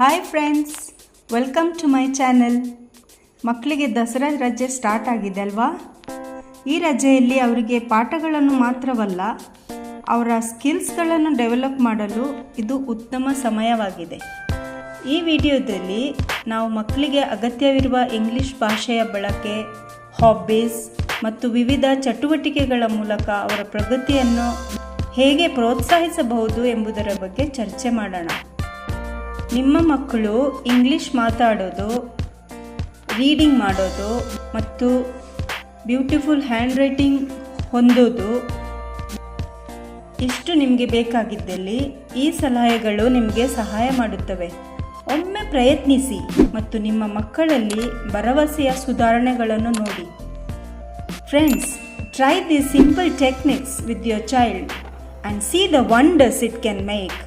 Hi friends welcome to my channel ಮಕ್ಕಳಿಗೆ ದಸರಾ ರಜೆ start ಆಗಿದೆ ಅಲ್ವಾ? ಈ ರಜೆಯಲ್ಲಿ ಅವರಿಗೆ ಪಾಠಗಳನ್ನು ಮಾತ್ರವಲ್ಲ, ಅವರ ಸ್ಕಿಲ್ಸ್ಗಳನ್ನು ಡೆವಲಪ್ ಮಾಡಲು ಇದು ಉತ್ತಮ ಸಮಯವಾಗಿದೆ. ಈ ವಿಡಿಯೋದಲ್ಲಿ ನಾವು ಮಕ್ಕಳಿಗೆ ಅಗತ್ಯವಿರುವ ಇಂಗ್ಲಿಷ್ ಭಾಷೆಯ ಬಳಕೆ ಹಾಬೀಸ್ ಮತ್ತು ವಿವಿಧ ಚಟುವಟಿಕೆಗಳ ಮೂಲಕ ಅವರ ಪ್ರಗತಿಯನ್ನು ಹೇಗೆ ಪ್ರೋತ್ಸಾಹಿಸಬಹುದು ಎಂಬುದರ ಬಗ್ಗೆ ಚರ್ಚೆ ಮಾಡೋಣ. ನಿಮ್ಮ ಮಕ್ಕಳು ಇಂಗ್ಲೀಷ್ ಮಾತಾಡೋದು, ರೀಡಿಂಗ್ ಮಾಡೋದು ಮತ್ತು ಬ್ಯೂಟಿಫುಲ್ ಹ್ಯಾಂಡ್ ರೈಟಿಂಗ್ ಹೊಂದೋದು. ಇಷ್ಟು ನಿಮಗೆ ಬೇಕಾಗಿದ್ದಲ್ಲಿ ಈ ಸಲಹೆಗಳು ನಿಮಗೆ ಸಹಾಯ ಮಾಡುತ್ತವೆ. ಒಮ್ಮೆ ಪ್ರಯತ್ನಿಸಿ ಮತ್ತು ನಿಮ್ಮ ಮಕ್ಕಳಲ್ಲಿ ಭರವಸೆಯ ಸುಧಾರಣೆಗಳನ್ನು ನೋಡಿ. Friends try the simple techniques with your child and see the wonders it can make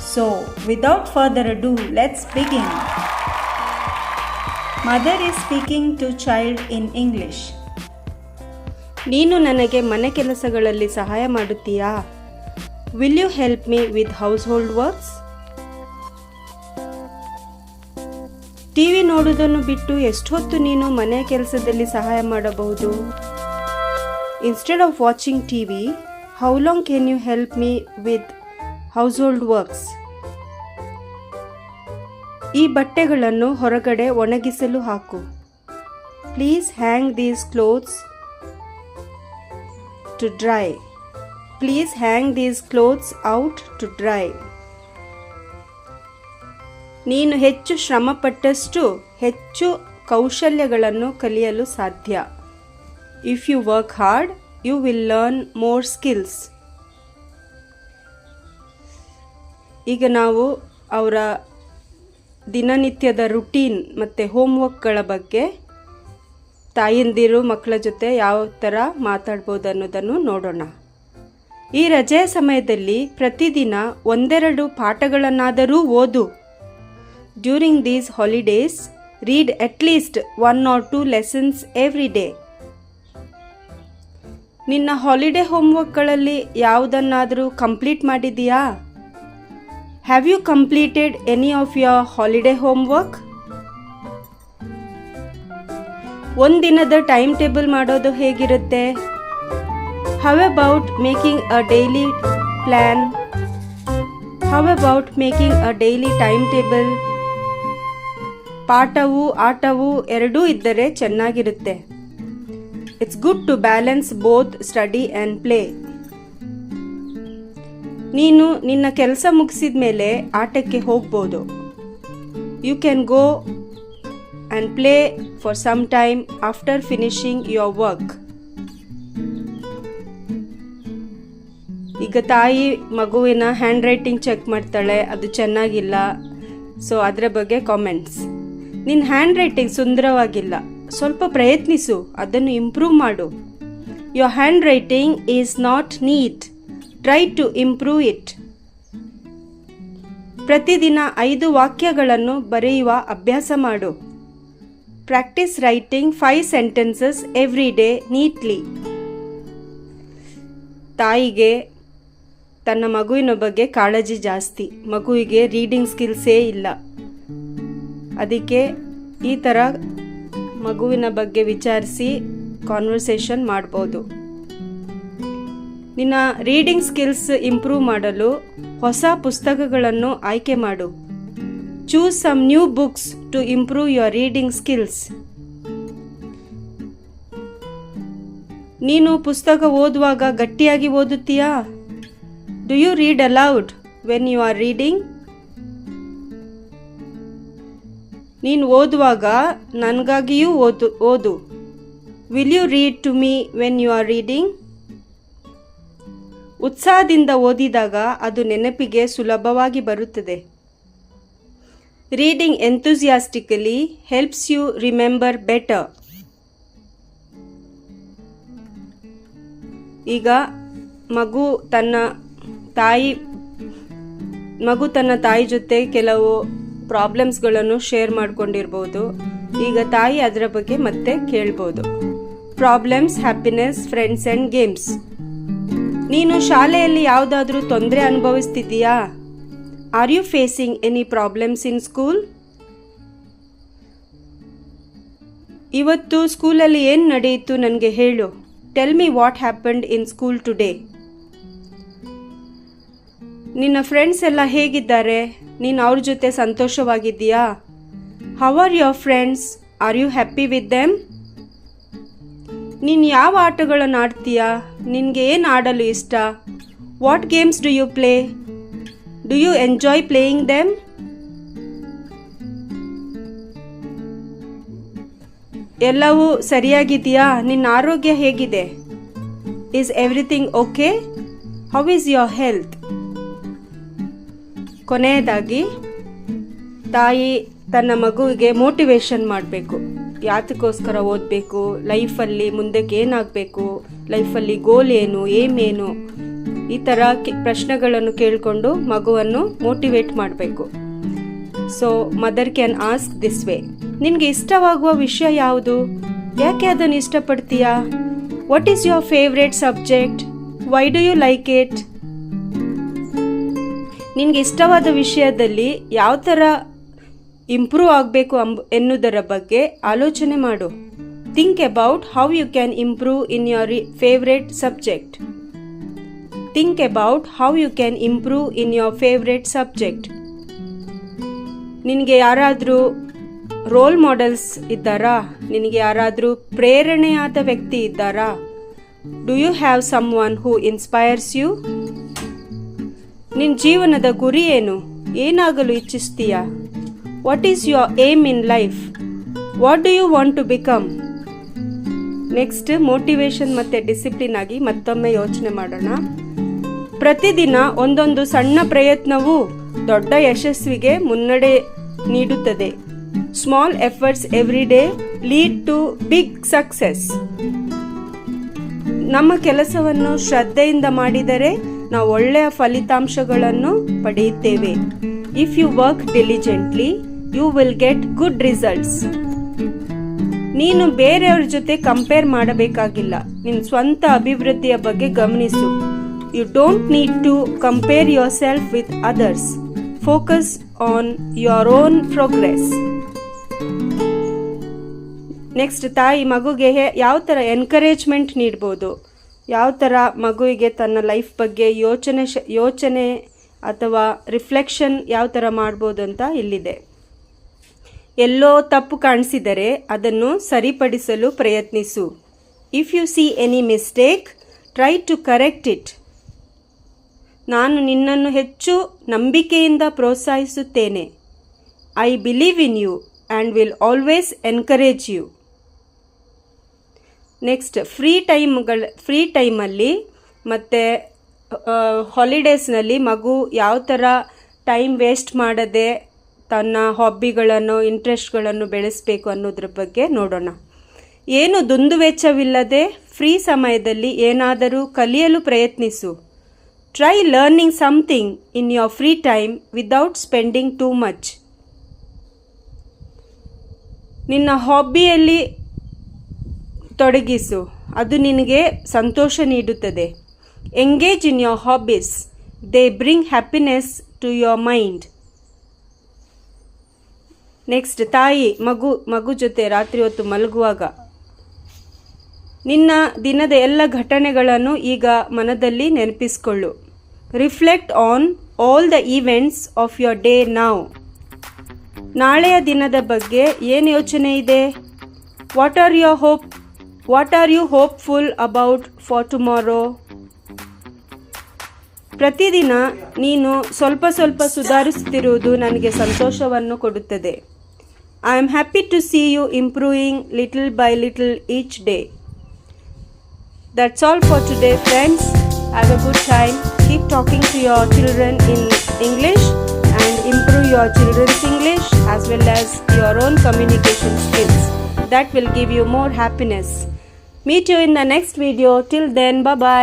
so without further do let's begin. Mother is speaking to child in English ನೀನು ನನಗೆ ಮನೆ ಕೆಲಸಗಳಲ್ಲಿ ಸಹಾಯ ಮಾಡುತ್ತೀಯಾ? Will you help me with household works TV ನೋಡುವುದನ್ನು ಬಿಟ್ಟು ಎಷ್ಟೊತ್ತು ನೀನು ಮನೆ ಕೆಲಸದಲ್ಲಿ ಸಹಾಯ ಮಾಡಬಹುದು? Instead of watching TV how long can you help me with household works ಈ ಬಟ್ಟೆಗಳನ್ನು ಹೊರಗಡೆ ಒಣಗಿಸಲು ಹಾಕು. Please hang these clothes to dry please hang these clothes out to dry ನೀನು ಹೆಚ್ಚು ಶ್ರಮಪಟ್ಟಷ್ಟು ಹೆಚ್ಚು ಕೌಶಲ್ಯಗಳನ್ನು ಕಲಿಯಲು ಸಾಧ್ಯ. If you work hard you will learn more skills ಈಗ ನಾವು ಅವರ ದಿನನಿತ್ಯದ ರುಟೀನ್ ಮತ್ತು ಹೋಮ್ವರ್ಕ್ಗಳ ಬಗ್ಗೆ ತಾಯಂದಿರು, ಮಕ್ಕಳ ಜೊತೆ ಯಾವ ಥರ ಮಾತಾಡ್ಬೋದು ಅನ್ನೋದನ್ನು ನೋಡೋಣ. ಈ ರಜೆಯ ಸಮಯದಲ್ಲಿ ಪ್ರತಿದಿನ ಒಂದೆರಡು ಪಾಠಗಳನ್ನಾದರೂ ಓದು. During these holidays read at least one or two lessons every day ನಿನ್ನ ಹಾಲಿಡೇ ಹೋಮ್ವರ್ಕ್ಗಳಲ್ಲಿ ಯಾವುದನ್ನಾದರೂ complete ಮಾಡಿದೀಯಾ have you completed any of your holiday homework? ಒಂದಿನದ ಟೈಮ್ ಟೇಬಲ್ ಮಾಡೋದು ಹೇಗಿರುತ್ತೆ? How about making a daily plan how about making a daily time table ಪಾಠವು ಆಟವು ಎರಡೂ ಇದ್ದರೆ ಚೆನ್ನಾಗಿರುತ್ತೆ. It's good to balance both study and play ನೀನು ನಿನ್ನ ಕೆಲಸ ಮುಗಿಸಿದ ಮೇಲೆ ಆಟಕ್ಕೆ ಹೋಗ್ಬೋದು. You can go and play for some time after finishing your work ಈಗ ತಾಯಿ ಮಗುವಿನ ಹ್ಯಾಂಡ್ ರೈಟಿಂಗ್ ಚೆಕ್ ಮಾಡ್ತಾಳೆ, ಅದು ಚೆನ್ನಾಗಿಲ್ಲ. ಸೊ ಅದರ ಬಗ್ಗೆ ಕಾಮೆಂಟ್ಸ್ ನಿನ್ನ ಹ್ಯಾಂಡ್ ರೈಟಿಂಗ್ ಸುಂದರವಾಗಿಲ್ಲ. ಸ್ವಲ್ಪ ಪ್ರಯತ್ನಿಸು, ಅದನ್ನು ಇಂಪ್ರೂವ್ ಮಾಡು. Your handwriting is not neat try to improve it ಪ್ರತಿದಿನ ಐದು ವಾಕ್ಯಗಳನ್ನು ಬರೆಯುವ ಅಭ್ಯಾಸ ಮಾಡು. Practice writing five sentences every day neatly ತಾಯಿಗೆ, ತನ್ನ ಮಗುವಿನ ಬಗ್ಗೆ ಕಾಳಜಿ ಜಾಸ್ತಿ. ಮಗುವಿಗೆ ರೀಡಿಂಗ್ ಸ್ಕಿಲ್ಸೇ ಇಲ್ಲ. ಅದಕ್ಕೆ ಈ ಥರ ಮಗುವಿನ ಬಗ್ಗೆ ವಿಚಾರಿಸಿ ಕಾನ್ವರ್ಸೇಷನ್ ಮಾಡ್ಬೋದು. ನಿನ್ನ ರೀಡಿಂಗ್ ಸ್ಕಿಲ್ಸ್ ಇಂಪ್ರೂವ್ ಮಾಡಲು ಹೊಸ ಪುಸ್ತಕಗಳನ್ನು ಆಯ್ಕೆ ಮಾಡು. Choose some new books to improve your reading skills ನೀನು ಪುಸ್ತಕ ಓದುವಾಗ ಗಟ್ಟಿಯಾಗಿ ಓದುತ್ತೀಯಾ? Do you read aloud when you are reading ನೀನು ಓದುವಾಗ ನನಗಾಗಿಯೂ ಓದು ಓದು. Will you read to me when you are reading ಉತ್ಸಾಹದಿಂದ ಓದಿದಾಗ ಅದು ನೆನಪಿಗೆ ಸುಲಭವಾಗಿ ಬರುತ್ತದೆ. Reading enthusiastically helps you remember better. ಈಗ ಮಗು ತನ್ನ ತಾಯಿ, ಮಗು ತನ್ನ ತಾಯಿ ಜೊತೆ ಕೆಲವು ಪ್ರಾಬ್ಲಮ್ಸ್ಗಳನ್ನು ಶೇರ್ ಮಾಡಿಕೊಂಡಿರ್ಬೋದು. ಈಗ ತಾಯಿ ಅದರ ಬಗ್ಗೆ ಮತ್ತೆ ಕೇಳ್ಬೋದು. Problems, happiness, friends and games. ನೀನು ಶಾಲೆಯಲ್ಲಿ ಯಾವುದಾದ್ರೂ ತೊಂದರೆ ಅನುಭವಿಸ್ತಿದ್ದೀಯಾ? Are you facing any problems in school ಇವತ್ತು ಸ್ಕೂಲಲ್ಲಿ ಏನು ನಡೆಯಿತು ನನಗೆ ಹೇಳು. Tell me what happened in school today ನಿನ್ನ ಫ್ರೆಂಡ್ಸ್ ಎಲ್ಲ ಹೇಗಿದ್ದಾರೆ? ನೀನು ಅವ್ರ ಜೊತೆ ಸಂತೋಷವಾಗಿದ್ದೀಯಾ? How are your friends are you happy with them ನೀನು ಯಾವ ಆಟಗಳನ್ನು ಆಡ್ತೀಯಾ? ನಿನಗೆ ಏನು ಆಡಲು ಇಷ್ಟ? What games do you play do you enjoy playing them ಎಲ್ಲವೂ ಸರಿಯಾಗಿದೆಯಾ? ನಿನ್ನ ಆರೋಗ್ಯ ಹೇಗಿದೆ? Is everything okay how is your health ಕೊನೆಯದಾಗಿ, ತಾಯಿ ತನ್ನ ಮಗುವಿಗೆ ಮೋಟಿವೇಶನ್ ಮಾಡಬೇಕು. ಯಾತಕ್ಕೋಸ್ಕರ ಓದಬೇಕು? ಲೈಫಲ್ಲಿ ಮುಂದಕ್ಕೆ ಏನಾಗಬೇಕು? ಲೈಫಲ್ಲಿ ಗೋಲ್ ಏನು? ಏಮ್ ಏನು? ಈ ಥರ ಪ್ರಶ್ನೆಗಳನ್ನು ಕೇಳಿಕೊಂಡು ಮಗುವನ್ನು ಮೋಟಿವೇಟ್ ಮಾಡಬೇಕು. So mother can ask this way ನಿನಗೆ ಇಷ್ಟವಾಗುವ ವಿಷಯ ಯಾವುದು? ಯಾಕೆ ಅದನ್ನು ಇಷ್ಟಪಡ್ತೀಯಾ? What is your favourite subject why do you like it ನಿನಗೆ ಇಷ್ಟವಾದ ವಿಷಯದಲ್ಲಿ ಯಾವ ಥರ ಇಂಪ್ರೂವ್ ಆಗಬೇಕು ಅಂಬ, ಎನ್ನುವುದರ ಬಗ್ಗೆ ಆಲೋಚನೆ ಮಾಡು. Think about how you can improve in your favourite subject think about how you can improve in your favourite subject ನಿನಗೆ ಯಾರಾದರೂ ರೋಲ್ ಮಾಡೆಲ್ಸ್ ಇದ್ದಾರಾ? ನಿನಗೆ ಯಾರಾದರೂ ಪ್ರೇರಣೆಯಾದ ವ್ಯಕ್ತಿ ಇದ್ದಾರಾ? Do you have someone who inspires you ನಿನ್ನ ಜೀವನದ ಗುರಿ ಏನು? ಏನಾಗಲು ಇಚ್ಛಿಸ್ತೀಯಾ? What is your aim in life what do you want to become next motivation ಮತ್ತು ಡಿಸಿಪ್ಲಿನ್ ಆಗಿ ಮತ್ತೊಮ್ಮೆ ಯೋಚನೆ ಮಾಡೋಣ. ಪ್ರತಿದಿನ ಒಂದೊಂದು ಸಣ್ಣ ಪ್ರಯತ್ನವು ದೊಡ್ಡ ಯಶಸ್ವಿಗೆ ಮುನ್ನಡೆ ನೀಡುತ್ತದೆ. Small efforts every day lead to big success ನಮ್ಮ ಕೆಲಸವನ್ನು ಶ್ರದ್ಧೆಯಿಂದ ಮಾಡಿದರೆ ನಾವು ಒಳ್ಳೆಯ ಫಲಿತಾಂಶಗಳನ್ನು ಪಡೆಯುತ್ತೇವೆ. If you work diligently you will get good results ನೀನು ಬೇರೆಯವ್ರ ಜೊತೆ ಕಂಪೇರ್ ಮಾಡಬೇಕಾಗಿಲ್ಲ. ನಿನ್ನ ಸ್ವಂತ ಅಭಿವೃದ್ಧಿಯ ಬಗ್ಗೆ ಗಮನಿಸು. You don't need to compare yourself with others focus on your own progress next ತಾಯಿ ಮಗುಗೆ ಯಾವ ಥರ ಎನ್ಕರೇಜ್ಮೆಂಟ್ ನೀಡ್ಬೋದು? ಯಾವ ಥರ ಮಗುವಿಗೆ ತನ್ನ ಲೈಫ್ ಬಗ್ಗೆ ಯೋಚನೆ ಯೋಚನೆ ಅಥವಾ ರಿಫ್ಲೆಕ್ಷನ್ ಯಾವ ಥರ ಮಾಡ್ಬೋದು ಅಂತ ಇಲ್ಲಿದೆ. ಎಲ್ಲೋ ತಪ್ಪು ಕಾಣಿಸಿದರೆ ಅದನ್ನು ಸರಿಪಡಿಸಲು ಪ್ರಯತ್ನಿಸು. If you see any mistake try to correct it ನಾನು ನಿನ್ನನ್ನು ಹೆಚ್ಚು ನಂಬಿಕೆಯಿಂದ ಪ್ರೋತ್ಸಾಹಿಸುತ್ತೇನೆ. I believe in you and will always encourage you next free ಟೈಮ್ಗಳ free ಟೈಮಲ್ಲಿ ಮತ್ತು ಹಾಲಿಡೇಸ್ನಲ್ಲಿ ಮಗು ಯಾವ ಥರ ಟೈಮ್ ವೇಸ್ಟ್ ಮಾಡದೆ ತನ್ನ ಹಾಬಿಗಳನ್ನು ಇಂಟ್ರೆಸ್ಟ್ಗಳನ್ನು ಬೆಳೆಸಬೇಕು ಅನ್ನೋದ್ರ ಬಗ್ಗೆ ನೋಡೋಣ. ಏನು ದುಂದುವೆಚ್ಚವಿಲ್ಲದೆ ಫ್ರೀ ಸಮಯದಲ್ಲಿ ಏನಾದರೂ ಕಲಿಯಲು ಪ್ರಯತ್ನಿಸು. Try learning something in your free time without spending too much ನಿನ್ನ ಹಾಬಿಯಲ್ಲಿ ತೊಡಗಿಸು. ಅದು ನಿನಗೆ ಸಂತೋಷ ನೀಡುತ್ತದೆ. Engage in your hobbies they bring happiness to your mind next ತಾಯಿ, ಮಗು ಮಗು ಜೊತೆ ರಾತ್ರಿ ಹೊತ್ತು ಮಲಗುವಾಗ. ನಿನ್ನ ದಿನದ ಎಲ್ಲ ಘಟನೆಗಳನ್ನು ಈಗ ಮನದಲ್ಲಿ ನೆನಪಿಸಿಕೊಳ್ಳು. Reflect on all the events of your day now ನಾಳೆಯ ದಿನದ ಬಗ್ಗೆ ಏನು ಯೋಚನೆ ಇದೆ? What are your hope what are you hopeful about for tomorrow ಪ್ರತಿದಿನ ನೀನು ಸ್ವಲ್ಪ ಸ್ವಲ್ಪ ಸುಧಾರಿಸುತ್ತಿರುವುದು ನನಗೆ ಸಂತೋಷವನ್ನು ಕೊಡುತ್ತದೆ. I am happy to see you improving little by little each day. That's all for today, friends. Have a good time. Keep talking to your children in English and improve your children's English as well as your own communication skills. That will give you more happiness. Meet you in the next video. Till then, bye bye.